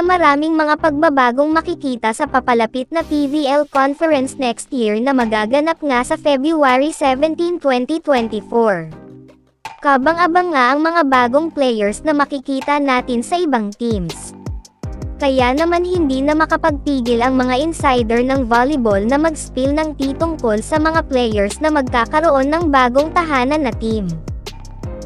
maraming mga pagbabagong makikita sa papalapit na PVL Conference next year na magaganap nga sa February 17, 2024. Kabang-abang nga ang mga bagong players na makikita natin sa ibang teams. Kaya naman hindi na makapagpigil ang mga insider ng volleyball na mag-spill ng titungkol sa mga players na magkakaroon ng bagong tahanan na team.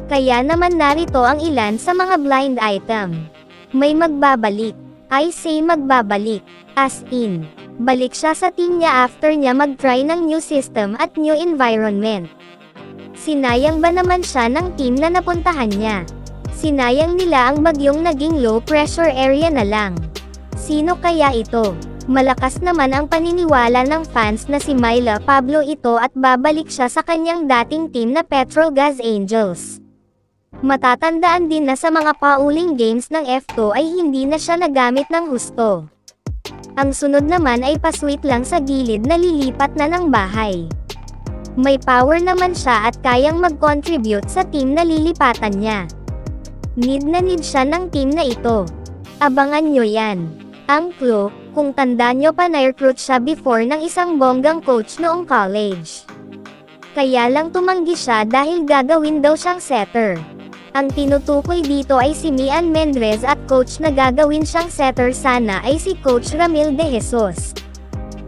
Kaya naman narito ang ilan sa mga blind item. May magbabalik. I say magbabalik. As in, balik siya sa team niya after niya mag-try ng new system at new environment. Sinayang ba naman siya ng team na napuntahan niya? Sinayang nila ang bagyong naging low pressure area na lang. Sino kaya ito? Malakas naman ang paniniwala ng fans na si Myla Pablo ito at babalik siya sa kanyang dating team na Petrolgas Angels. Matatandaan din na sa mga pauling games ng F2 ay hindi na siya nagamit ng husto. Ang sunod naman ay pasweet lang sa gilid na lilipat na ng bahay. May power naman siya at kayang mag-contribute sa team na lilipatan niya. Need na need siya ng team na ito. Abangan nyo yan. Ang clue, kung tanda nyo pa na-recruit siya before ng isang bonggang coach noong college. Kaya lang tumanggi siya dahil gagawin daw siyang setter. Ang tinutukoy dito ay si Mian Mendrez at coach na gagawin siyang setter sana ay si Coach Ramil De Jesus.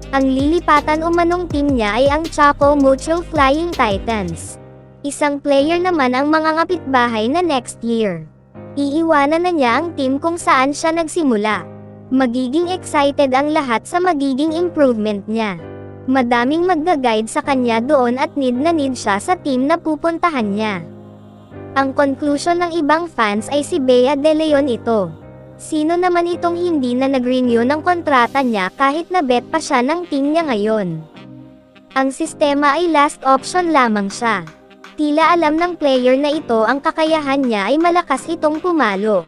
Ang lilipatan umanong team niya ay ang Chaco Mutual Flying Titans. Isang player naman ang mga ngapitbahay na next year. Iiwanan na niya ang team kung saan siya nagsimula. Magiging excited ang lahat sa magiging improvement niya. Madaming magga-guide sa kanya doon at need na need siya sa team na pupuntahan niya. Ang conclusion ng ibang fans ay si Bea De Leon ito. Sino naman itong hindi na nag-renew ng kontrata niya kahit na bet pa siya ng team niya ngayon? Ang sistema ay last option lamang siya. Tila alam ng player na ito ang kakayahan niya ay malakas itong pumalo.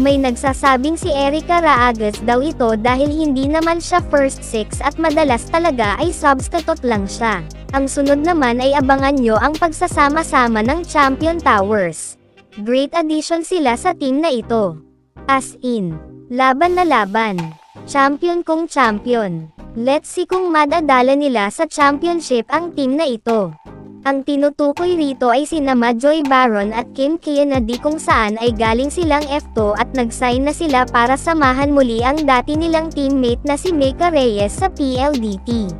May nagsasabing si Erica Raagas daw ito dahil hindi naman siya first six at madalas talaga ay substitute lang siya. Ang sunod naman ay abangan nyo ang pagsasama-sama ng Champion Towers. Great addition sila sa team na ito. As in, laban na laban. Champion kung champion. Let's see kung madadala nila sa championship ang team na ito. Ang tinutukoy rito ay sina Joy Baron at Kim Kennedy kung saan ay galing silang F2 at nag-sign na sila para samahan muli ang dati nilang teammate na si Meka Reyes sa PLDT.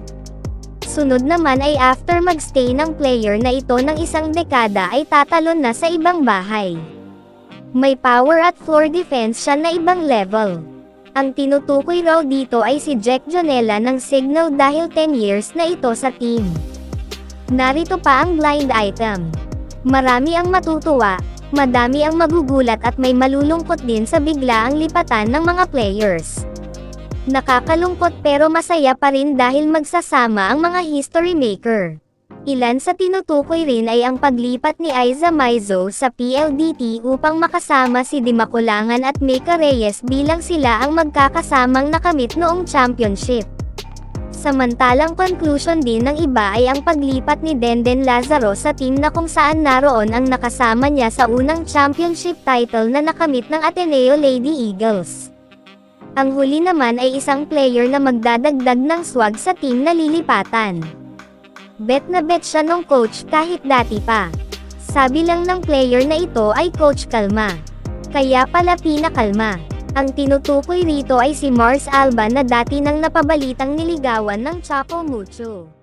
Sunod naman ay after magstay ng player na ito ng isang dekada ay tatalon na sa ibang bahay. May power at floor defense siya na ibang level. Ang tinutukoy raw dito ay si Jack Jonella ng Signal dahil 10 years na ito sa team. Narito pa ang blind item. Marami ang matutuwa, madami ang magugulat at may malulungkot din sa biglaang lipatan ng mga players. Nakakalungkot pero masaya pa rin dahil magsasama ang mga history maker. Ilan sa tinutukoy rin ay ang paglipat ni Aiza Maizo sa PLDT upang makasama si Dimakulangan at Mika Reyes bilang sila ang magkakasamang nakamit noong championship. Samantalang conclusion din ng iba ay ang paglipat ni Denden Lazaro sa team na kung saan naroon ang nakasama niya sa unang championship title na nakamit ng Ateneo Lady Eagles. Ang huli naman ay isang player na magdadagdag ng swag sa team na lilipatan. Bet na bet siya nung coach kahit dati pa. Sabi lang ng player na ito ay Coach Kalma. Kaya pala pinakalma. Ang tinutukoy rito ay si Mars Alba na dati nang napabalitang niligawan ng Chapo Mucho.